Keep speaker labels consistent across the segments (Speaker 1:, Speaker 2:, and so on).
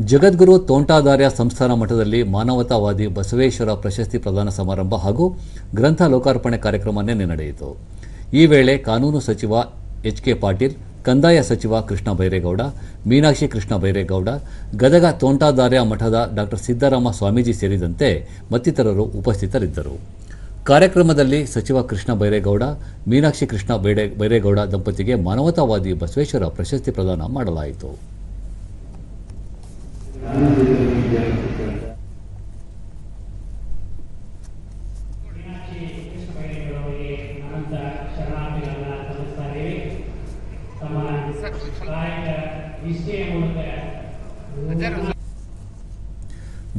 Speaker 1: ಜಗದ್ಗುರು ತೋಂಟಾದಾರ್ಯ ಸಂಸ್ಥಾನ ಮಠದಲ್ಲಿ ಮಾನವತಾವಾದಿ ಬಸವೇಶ್ವರ ಪ್ರಶಸ್ತಿ ಪ್ರದಾನ ಸಮಾರಂಭ ಹಾಗೂ ಗ್ರಂಥ ಲೋಕಾರ್ಪಣೆ ಕಾರ್ಯಕ್ರಮ ನಿನ್ನೆ ನಡೆಯಿತು. ಈ ವೇಳೆ ಕಾನೂನು ಸಚಿವ ಎಚ್ ಕೆ ಪಾಟೀಲ್, ಕಂದಾಯ ಸಚಿವ ಕೃಷ್ಣ ಬೈರೇಗೌಡ, ಮೀನಾಕ್ಷಿ ಕೃಷ್ಣ ಬೈರೇಗೌಡ, ಗದಗ ತೋಂಟಾದಾರ್ಯ ಮಠದ ಡಾಕ್ಟರ್ ಸಿದ್ದರಾಮ ಸ್ವಾಮೀಜಿ ಸೇರಿದಂತೆ ಮತ್ತಿತರರು ಉಪಸ್ಥಿತರಿದ್ದರು. ಕಾರ್ಯಕ್ರಮದಲ್ಲಿ ಸಚಿವ ಕೃಷ್ಣ ಬೈರೇಗೌಡ, ಮೀನಾಕ್ಷಿ ಕೃಷ್ಣ ಬೈಡೆ ಬೈರೇಗೌಡ ದಂಪತಿಗೆ ಮಾನವತಾವಾದಿ ಬಸವೇಶ್ವರ ಪ್ರಶಸ್ತಿ ಪ್ರದಾನ ಮಾಡಲಾಯಿತು.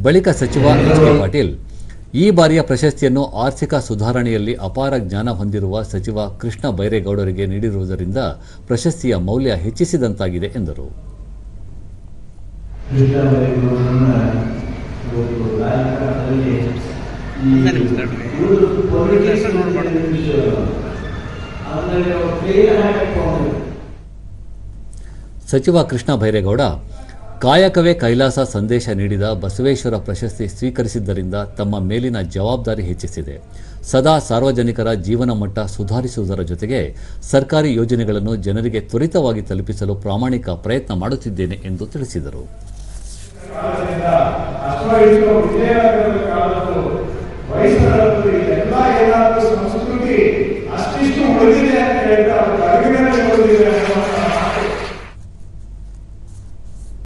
Speaker 1: ಬಳಿಕ ಸಚಿವ ಎಚ್ ಕೆ ಪಾಟೀಲ್ ಈ ಬಾರಿಯ ಪ್ರಶಸ್ತಿಯನ್ನು ಆರ್ಥಿಕ ಸುಧಾರಣೆಯಲ್ಲಿ ಅಪಾರ ಜ್ಞಾನ ಹೊಂದಿರುವ ಸಚಿವ ಕೃಷ್ಣ ಬೈರೇಗೌಡರಿಗೆ ನೀಡಿರುವುದರಿಂದ ಪ್ರಶಸ್ತಿಯ ಮೌಲ್ಯ ಹೆಚ್ಚಿಸಿದಂತಾಗಿದೆ ಎಂದರು.
Speaker 2: ಆಮೇಲೆ
Speaker 1: ಸಚಿವ ಕೃಷ್ಣ ಬೈರೇಗೌಡ ಕಾಯಕವೇ ಕೈಲಾಸ ಸಂದೇಶ ನೀಡಿದ ಬಸವೇಶ್ವರ ಪ್ರಶಸ್ತಿ ಸ್ವೀಕರಿಸಿದ್ದರಿಂದ ತಮ್ಮ ಮೇಲಿನ ಜವಾಬ್ದಾರಿ ಹೆಚ್ಚಿಸಿದೆ. ಸದಾ ಸಾರ್ವಜನಿಕರ ಜೀವನ ಮಟ್ಟ ಸುಧಾರಿಸುವುದರ ಜೊತೆಗೆ ಸರ್ಕಾರಿ ಯೋಜನೆಗಳನ್ನು ಜನರಿಗೆ ತ್ವರಿತವಾಗಿ ತಲುಪಿಸಲು ಪ್ರಾಮಾಣಿಕ ಪ್ರಯತ್ನ ಮಾಡುತ್ತಿದ್ದೇನೆ ಎಂದು ತಿಳಿಸಿದರು.
Speaker 3: ಸಂಸ್ಕೃತಿ